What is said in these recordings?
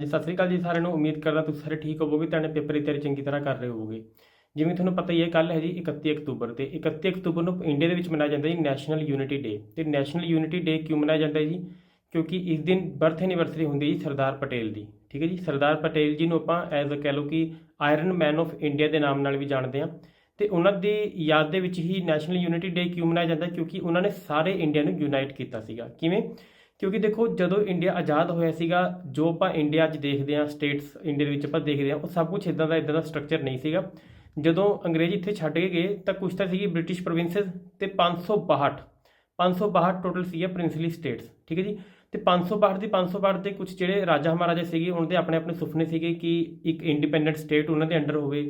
ਜੀ ਸਤਿ ਸ੍ਰੀ ਅਕਾਲ ਜੀ ਸਾਰਿਆਂ ਨੂੰ। ਉਮੀਦ ਕਰਦਾ ਤੁਸੀਂ ਸਾਰੇ ਠੀਕ ਹੋਵੋਗੇ ਤੇ ਆਪਣੇ ਪੇਪਰ ਦੀ ਤਿਆਰੀ ਚੰਗੀ ਤਰ੍ਹਾਂ ਕਰ ਰਹੇ ਹੋਵੋਗੇ। ਜਿਵੇਂ ਤੁਹਾਨੂੰ ਪਤਾ ਹੀ ਹੈ ਕੱਲ ਹੈ ਜੀ 31 ਅਕਤੂਬਰ ਤੇ 31 ਅਕਤੂਬਰ ਨੂੰ ਇੰਡੀਆ ਦੇ ਵਿੱਚ ਮਨਾਇਆ ਜਾਂਦਾ ਜੀ ਨੈਸ਼ਨਲ ਯੂਨਿਟੀ ਡੇ। ਤੇ ਨੈਸ਼ਨਲ ਯੂਨਿਟੀ ਡੇ ਕਿਉਂ ਮਨਾਇਆ ਜਾਂਦਾ ਜੀ? ਕਿਉਂਕਿ ਇਸ ਦਿਨ ਬਰਥ ਐਨੀਵਰਸਰੀ ਹੁੰਦੀ ਹੈ ਜੀ ਸਰਦਾਰ ਪਟੇਲ ਦੀ। ਠੀਕ ਹੈ ਜੀ? ਸਰਦਾਰ ਪਟੇਲ ਜੀ ਨੂੰ ਆਪਾਂ ਐਜ਼ ਅ ਕਹਿ ਲਓ ਕਿ ਆਇਰਨ ਮੈਨ ਆਫ ਇੰਡੀਆ ਦੇ ਨਾਮ ਨਾਲ ਵੀ ਜਾਣਦੇ ਹਾਂ। ਤੇ ਉਹਨਾਂ ਦੀ ਯਾਦ ਦੇ ਵਿੱਚ ਹੀ ਨੈਸ਼ਨਲ ਯੂਨਿਟੀ ਡੇ ਕਿਉਂ ਮਨਾਇਆ ਜਾਂਦਾ? ਕਿਉਂਕਿ ਉਹਨਾਂ ਨੇ ਸਾਰੇ ਇੰਡੀਆ ਨੂੰ ਯੂਨਾਈਟ ਕੀਤਾ ਸੀਗਾ। ਕਿਵੇਂ? ਕਿਉਂਕਿ ਦੇਖੋ ਜਦੋਂ ਇੰਡੀਆ ਆਜ਼ਾਦ ਹੋਇਆ ਸੀਗਾ, ਜੋ ਆਪਾਂ ਇੰਡੀਆ 'ਚ ਦੇਖਦੇ ਹਾਂ, ਸਟੇਟਸ ਇੰਡੀਆ ਦੇ ਵਿੱਚ ਆਪਾਂ ਦੇਖਦੇ ਹਾਂ, ਉਹ ਸਭ ਕੁਝ ਇਦਾਂ ਦਾ ਇਦਾਂ ਦਾ ਸਟਰਕਚਰ ਨਹੀਂ ਸੀਗਾ। ਜਦੋਂ ਅੰਗਰੇਜ਼ ਇੱਥੇ ਛੱਡ ਕੇ ਗਏ, ਤਾਂ ਕੁਝ ਤਾਂ ਸੀਗੀ ਬ੍ਰਿਟਿਸ਼ ਪ੍ਰੋਵਿੰਸਸ ਤੇ 562 562 ਟੋਟਲ ਸੀਗੇ ਪ੍ਰਿੰਸਲੀ ਸਟੇਟਸ ਠੀਕ ਹੈ ਜੀ? ਤੇ 562 ਦੀ 562 ਦੇ ਕੁਝ ਜਿਹੜੇ ਰਾਜਾ ਮਹਾਰਾਜਾ ਸੀਗੇ, ਉਹਨਾਂ ਦੇ ਆਪਣੇ ਆਪਣੇ ਸੁਪਨੇ ਸੀਗੇ ਕਿ ਇੱਕ ਇੰਡੀਪੈਂਡੈਂਟ ਸਟੇਟ ਉਹਨਾਂ ਦੇ ਅੰਡਰ ਹੋਵੇ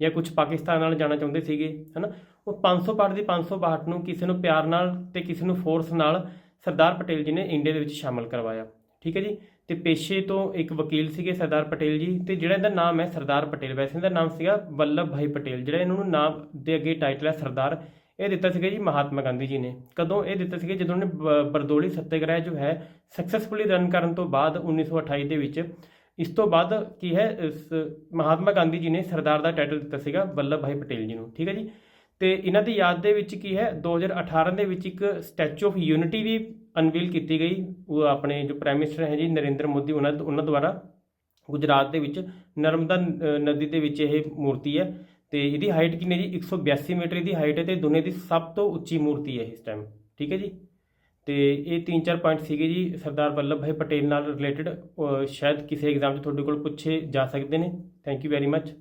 ਜਾਂ ਕੁਝ ਪਾਕਿਸਤਾਨ ਨਾਲ ਜਾਣਾ ਚਾਹੁੰਦੇ ਸੀਗੇ, ਹਨਾ? ਉਹ 562 ਦੀ 562 ਨੂੰ ਕਿਸੇ ਨੂੰ ਪਿਆਰ ਨਾਲ ਤੇ ਕਿਸੇ ਨੂੰ ਫੋਰਸ ਨਾਲ ਸਰਦਾਰ ਪਟੇਲ ਜੀ ਨੇ ਇੰਡੀਆ ਦੇ ਵਿੱਚ ਸ਼ਾਮਲ ਕਰਵਾਇਆ। ਠੀਕ ਹੈ ਜੀ? ਤੇ ਪੇਸ਼ੇ ਤੋਂ ਇੱਕ ਵਕੀਲ ਸੀਗੇ ਸਰਦਾਰ ਪਟੇਲ ਜੀ ਤੇ ਜਿਹੜਾ ਇਹਦਾ ਨਾਮ ਹੈ ਸਰਦਾਰ ਪਟੇਲ। ਵੈਸੇ ਇਹਦਾ ਨਾਮ ਸੀਗਾ ਵੱਲਭ ਭਾਈ ਪਟੇਲ, ਜਿਹੜਾ ਇਹਨਾਂ ਨੂੰ ਨਾਮ ਦੇ ਅੱਗੇ ਟਾਈਟਲ ਹੈ ਸਰਦਾਰ। ਇਹ ਦਿੱਤਾ ਸੀਗਾ ਜੀ ਮਹਾਤਮਾ ਗਾਂਧੀ ਜੀ ਨੇ। ਕਦੋਂ ਇਹ ਦਿੱਤਾ ਸੀਗਾ? ਜਦੋਂ ਉਹਨੇ ਬ- ਬਰਦੋਲੀ ਸੱਤਿਆਗ੍ਰਹਿ ਜੋ ਹੈ ਸਕਸੈਸਫੁਲੀ ਰਨ ਕਰਨ ਤੋਂ ਬਾਅਦ 1928 ਦੇ ਵਿੱਚ। ਇਸ ਤੋਂ ਬਾਅਦ ਕੀ ਹੈ? ਇਸ ਮਹਾਤਮਾ ਗਾਂਧੀ ਜੀ ਨੇ ਸਰਦਾਰ ਦਾ ਟਾਈਟਲ ਦਿੱਤਾ ਸੀਗਾ ਵੱਲਭ ਭਾਈ ਪਟੇਲ ਜੀ ਨੂੰ। ਠੀਕ ਹੈ ਜੀ? ਤੇ ਇਹਨਾਂ ਦੀ ਯਾਦ ਦੇ ਵਿੱਚ ਕੀ ਹੈ? 2018 ਦੇ ਵਿੱਚ ਇੱਕ ਸਟੈਚੂ ਆਫ ਯੂਨਿਟੀ ਵੀ ਅਨਵੀਲ ਕੀਤੀ ਗਈ। ਉਹ ਆਪਣੇ ਜੋ ਪ੍ਰਾਈਮ ਮਿਨਿਸਟਰ ਹੈ ਜੀ, ਨਰਿੰਦਰ ਮੋਦੀ, ਉਹਨਾਂ ਉਹਨਾਂ ਦੁਆਰਾ ਗੁਜਰਾਤ ਦੇ ਵਿੱਚ ਨਰਮਦਾ ਨ- ਨਦੀ ਦੇ ਵਿੱਚ ਇਹ ਮੂਰਤੀ ਹੈ ਤੇ ਇਹਦੀ ਹਾਈਟ ਕਿੰਨੀ ਹੈ ਜੀ? 182 ਮੀਟਰ ਦੀ ਹਾਈਟ ਹੈ ਤੇ ਦੁਨੀਆ ਦੀ ਸਭ ਤੋਂ ਉੱਚੀ ਮੂਰਤੀ ਹੈ ਇਸ ਟਾਈਮ ਠੀਕ ਹੈ ਜੀ? ਤੇ ਇਹ ਤਿੰਨ ਚਾਰ ਪੁਆਇੰਟ ਸੀਗੇ ਜੀ, ਸਰਦਾਰ ਵੱਲਭ ਭਾਈ ਪਟੇਲ ਨਾਲ ਰਿਲੇਟਡ ਸ਼ਾਇਦ ਕਿਸੇ ਐਗਜ਼ਾਮ 'ਚ ਤੁਹਾਡੇ ਕੋਲ ਪੁੱਛੇ ਜਾ ਸਕਦੇ ਨੇ। Thank you very much